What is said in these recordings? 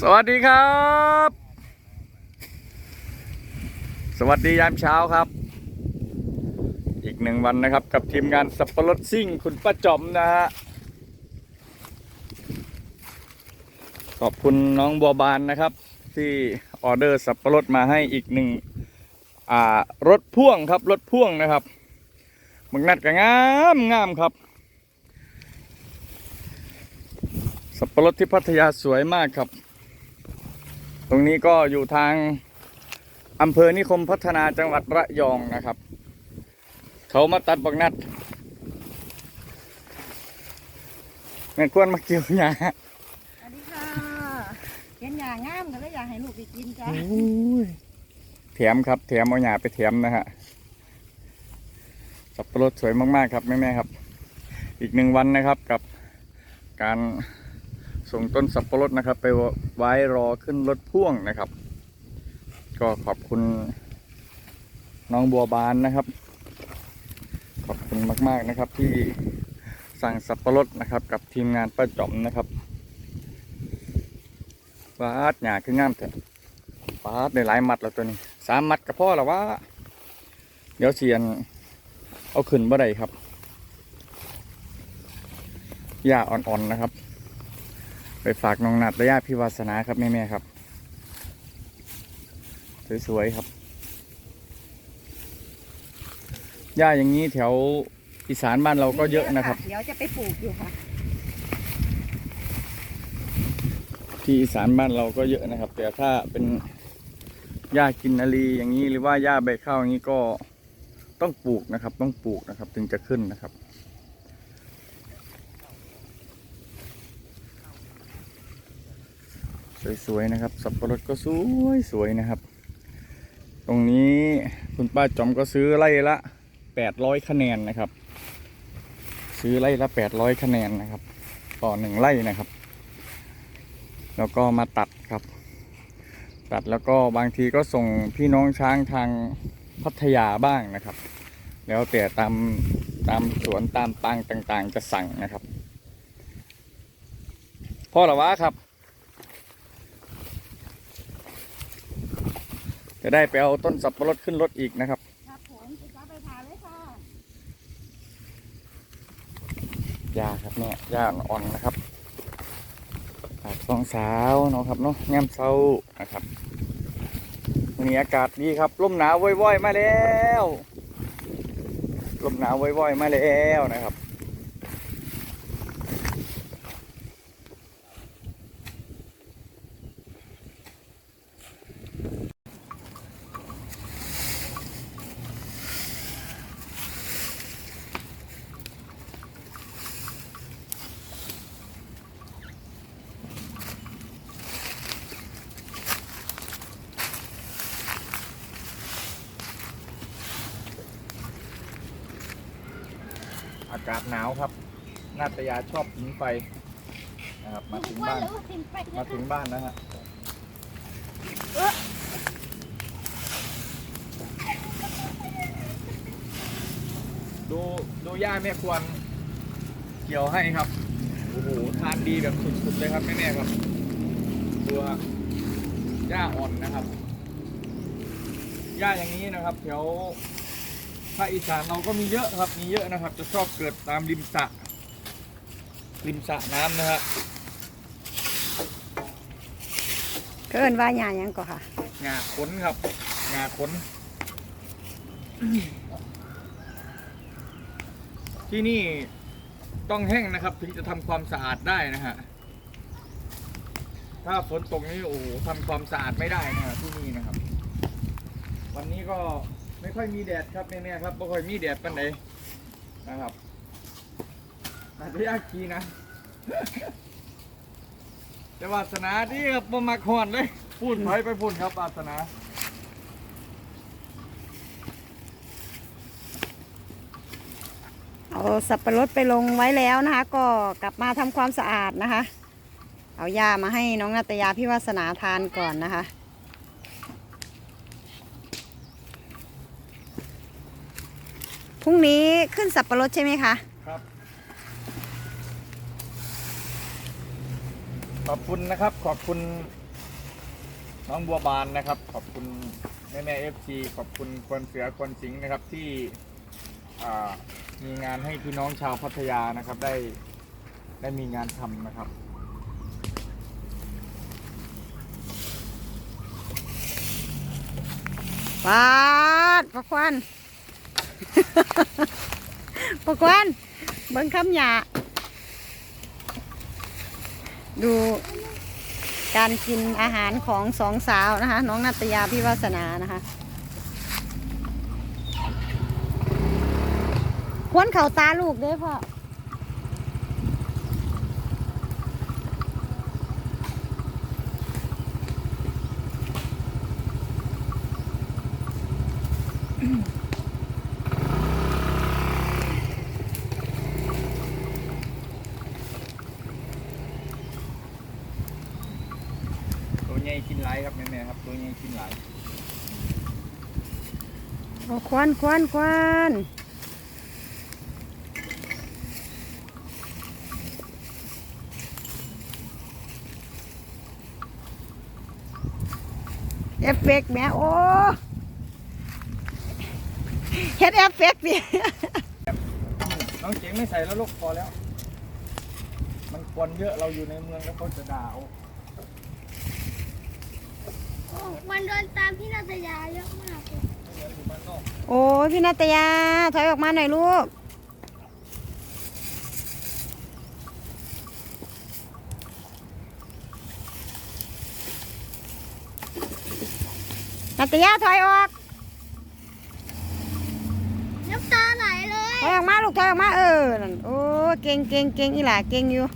สวัสดีครับ สวัสดียามเช้าครับ อีกหนึ่งวันนะครับกับทีมงานสับปะรดซิ่งคุณป้าจอมนะฮะขอบคุณน้องบัวบานนะครับ ที่ออเดอร์สับปะรดมาให้อีกหนึ่งอ่ารถพ่วงครับรถพ่วงนะครับมึกนัดก็งามงามครับ สับปะรดที่พัทยาสวยมากครับ ตรงนี้ก็อยู่ทางอำเภอนิคมพัฒนาจังหวัดระยองนะครับ เขามาตัดบักนัดแม่นควรมาเกี่ยวหญ้าสวัสดีค่ะเห็นอย่างงามก็เลยอยากให้ลูกไปกินจ้ะแถมครับแถมเอาหญ้าไปแถมนะฮะสับปะรดสวยมากๆครับแม่ๆครับ อีกหนึ่งวันนะครับกับการ ส่งต้นสับปะรดนะครับ ไปไว้รอขึ้นรถพ่วงนะครับ ก็ขอบคุณน้องบัวบานนะครับ ขอบคุณมาก ๆนะครับที่สั่งสับปะรดนะครับ กับทีมงานป้าจอมนะครับวาดหยาคืองามแต่วาดในหลายมัดแล้วตัวนี้สามมัดกับพ่อหรอวะเดี๋ยวเชียนเอาขึ้นบ่ได้ครับหญ้าอ่อนๆนะครับ ไปฝากน้องนัดและญาติพี่วาสนาครับแม่ๆครับ สวยๆครับหญ้าอย่างนี้แถวอีสานบ้านเราก็เยอะนะครับ เดี๋ยวจะไปปลูกอยู่ค่ะ ที่อีสานบ้านเราก็เยอะนะครับ แต่ถ้าเป็นหญ้ากินนารีอย่างนี้หรือว่าหญ้าใบข้าวอย่างนี้ก็ต้องปลูกนะครับ ต้องปลูกนะครับ ถึงจะขึ้นนะครับ สวยๆนะครับ สับปะรดก็สวยสวยนะครับ ตรงนี้คุณป้าจอมก็ซื้อไร่ละแปดร้อยคะแนนนะครับ ซื้อไร่ละแปดร้อยคะแนนนะครับ ต่อหนึ่งไร่นะครับ แล้วก็มาตัดครับ ตัดแล้วก็บางทีก็ส่งพี่น้องช้างทางพัทยาบ้างนะครับ แล้วแต่ตามตามสวนตามปางต่างๆ จะสั่งนะครับพ่อหรอวะครับ จะได้ไปเอาต้นสับปะรดขึ้นรถอีกนะครับครับผมไปจ้าไปทานเลยค่ะยาครับเนี่ยยาอ่อนๆนะครับฝากสองสาวเนาะครับเนาะแง้มเศร้านะครับวันนี้อากาศดีครับลมหนาวว่อยๆมาแล้วลมหนาวว่อยๆมาแล้วนะครับากาศหนาวครับ นาตยาชอบผิงไฟนะครับมาถึงบ้านมาถึงบ้านแล้วฮะดูดูย่าแม่ควรเกี่ยวให้ครับโอ้โหทานดีแบบสุดๆเลยครับแม่ๆครับดูฮะหญ้าอ่อนนะครับหญ้าอย่างนี้นะครับแถว ภาคอีสานเราก็มีเยอะครับ มีเยอะนะครับ จะชอบเกิดตามริมสระริมสระน้ำนะฮะเกินว่าหยายังก็ค่ะ งาขนครับงาขน ที่นี่ต้องแห้งนะครับ ถึงจะทำความสะอาดได้นะฮะถ้าฝนตกนี่โอ้โหทำความสะอาดไม่ได้นะฮะที่นี่นะครับ วันนี้ก็ ไม่ค่อยมีแดดครับแม่ๆครับไม่ค่อยมีแดดปันใดนนะครับอาจจะยากกีนะแต่วาสนาที่ครับบ่มักหอนเลยพูดไปไปพูดครับวาสนาเอาสับปะรดไปลงไว้แล้วนะคะ ก็กลับมาทำความสะอาดนะคะ เอายามาให้น้องนาตยาพี่วาสนาทานก่อนนะคะ พรุ่งนี้ขึ้นสับปะรดใช่ไหมคะครับ ขอบคุณนะครับ ขอบคุณน้องบัวบานนะครับ ขอบคุณแม่แม่เอฟซีขอบคุณคนเสือคนสิงห์นะครับที่อ่ามีงานให้พี่น้องชาวพัทยานะครับได้ได้มีงานทำนะครับ ปาดปะควัน ปกวันเบิ้งคำหยาดูการกินอาหารของสองสาวนะคะ น้องนัตยาพี่วาสนานะคะควนเข่าตาลูกเด้อพ่อ ใหญ่กินหลายครับแม่แม่ครับตัวใหญ่กินหลายโอ้ควันควันควันเอฟเฟกต์แหม่โอ้เฮ็ดเอฟเฟกต์ดิน้องเจ๋งไม่ใส่แล้วลูกพอแล้ว มันควนเยอะเราอยู่ในเมืองแล้วเขาจะด่าเอาโอ้ มันโดนตามพี่นาตยาเยอะมากเลยไม่เหมือนอยู่บ้านนอกโอ้ยพี่นาตยา ถอยออกมาหน่อยลูก นาตยาถอยออก น้ำตาไหลเลย ถอยออกมาลูก ถอยออกมาเออนั่นโอ้เก่งเก่งเก่งอีหล่าเก่งอยู่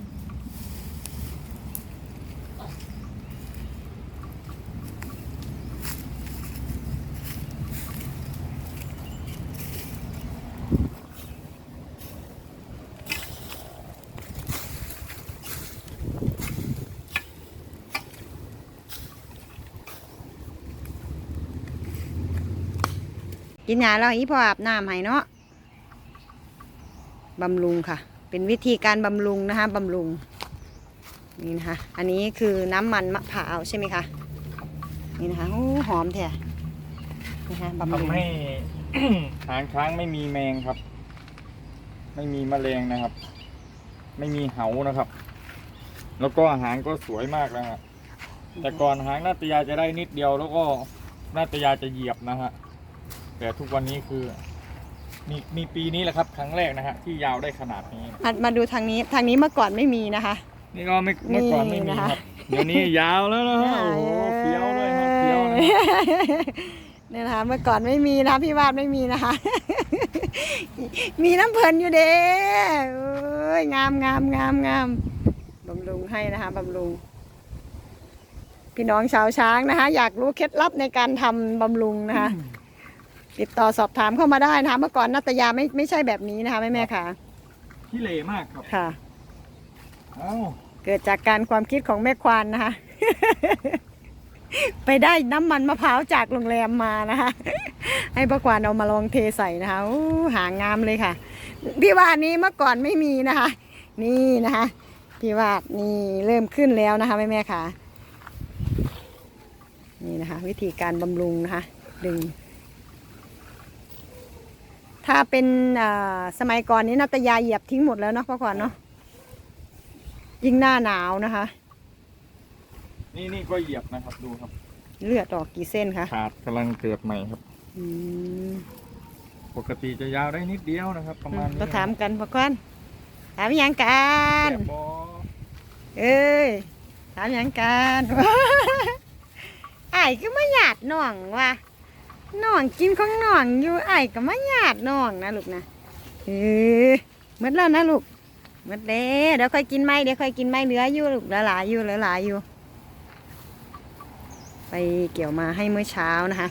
กินยาแล้วอีพออาบน้ำให้เนาะบำรุงค่ะ เป็นวิธีการบำรุงนะคะบำรุงนี่นะคะ อันนี้คือน้ำมันมะพร้าวใช่ไหมคะนี่นะคะโอ้หอมแท้นะคะบำรุงทำให้ หางช้างไม่มีแมงครับ ไม่มีแมลงนะครับ ไม่มีเหานะครับ แล้วก็หางก็สวยมากนะฮะแต่ก่อนหางนาตยาจะได้นิดเดียวแล้วก็นาตยาจะเหยียบนะฮะ แต่ทุกวันนี้คือ มีมีปีนี้แหละครับ ครั้งแรกนะฮะที่ยาวได้ขนาดนี้ มามาดูทางนี้ทางนี้เมื่อก่อนไม่มีนะคะ นี่ก็ไม่เมื่อก่อนไม่มีนี่นะคะครับเดี๋ยวนี้ยาวแล้วนะฮะโอ้โหเฟี้ยวด้วยครับเฟี้ยวนะเนี่ยนะคะเมื่อก่อนไม่มีนะพี่วาดไม่มีนะคะ มีน้ำเพลินอยู่เด้เอ้ยงามงามงามงามบำรุงให้นะคะบำรุง พี่น้องชาวช้างนะคะ อยากรู้เคล็ดลับในการทำบำรุงนะคะ ติดต่อสอบถามเข้ามาได้นะคะ เมื่อก่อนนัตยาไม่ไม่ใช่แบบนี้นะคะแม่แม่ค่ะขี้เหร่มากครับค่ะ เอ้าเกิดจากการความคิดของแม่ควานนะคะ ไปได้น้ำมันมะพร้าวจากโรงแรมมานะคะ ให้ป้าควานเอามาลองเทใส่นะคะอู้หางามเลยค่ะ พี่วาดนี้เมื่อก่อนไม่มีนะคะ นี่นะคะพี่วาดนี่เริ่มขึ้นแล้วนะคะแม่แม่ค่ะ นี่นะคะ วิธีการบำรุงนะคะ ดึง ถ้าเป็นอ่าสมัยก่อนนี้นาตยาเหยียบทิ้งหมดแล้วเนาะป้าควานเนาะยิ่งหน้าหนาวนะคะ นี่นี่ก็เหยียบนะครับดูครับ เลือดออกกี่เส้นคะขาดกำลังเกิดใหม่ครับอืมปกติจะยาวได้นิดเดียวนะครับ ประมาณนี้ก็ถามกันพอก่อนถามหยังกัแสนบบอเอ้ยถามหยังกันไอ้ายก็มาหยาดน้องว่ะ น้องกินของน้องอยู่ไอ้ายก็มาหยาดน้องนะลูกนะเออหมดแล้วนะลูกหมดแล้เดี๋ยวค่อยกินไม้เดี๋ยวค่อยกินไม้เหลืออยู่ลูกหลือหลายอยู่เหลือหลายอยู่ ไปเกี่ยวมาให้เมื่อเช้านะคะ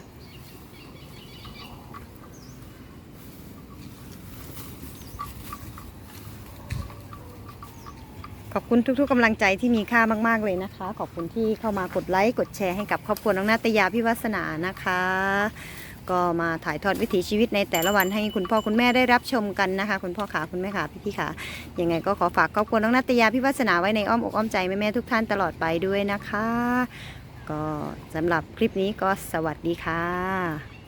ขอบคุณทุกๆกำลังใจที่มีค่ามาก ๆ เลยนะคะ ขอบคุณที่เข้ามากดไลค์กดแชร์ให้กับครอบครัวน้องนาตยาพิวัสนานะคะ ก็มาถ่ายทอดวิถีชีวิตในแต่ละวันให้คุณพ่อคุณแม่ได้รับชมกันนะคะ คุณพ่อขาคุณแม่ขาพี่พี่ขายังไงก็ขอฝากครอบครัวน้องนัตยาพี่วัสนาไว้ในอ้อมอกอ้อมใจแม่ๆทุกท่านตลอดไปด้วยนะคะ ก็สำหรับคลิปนี้ก็สวัสดีค่ะ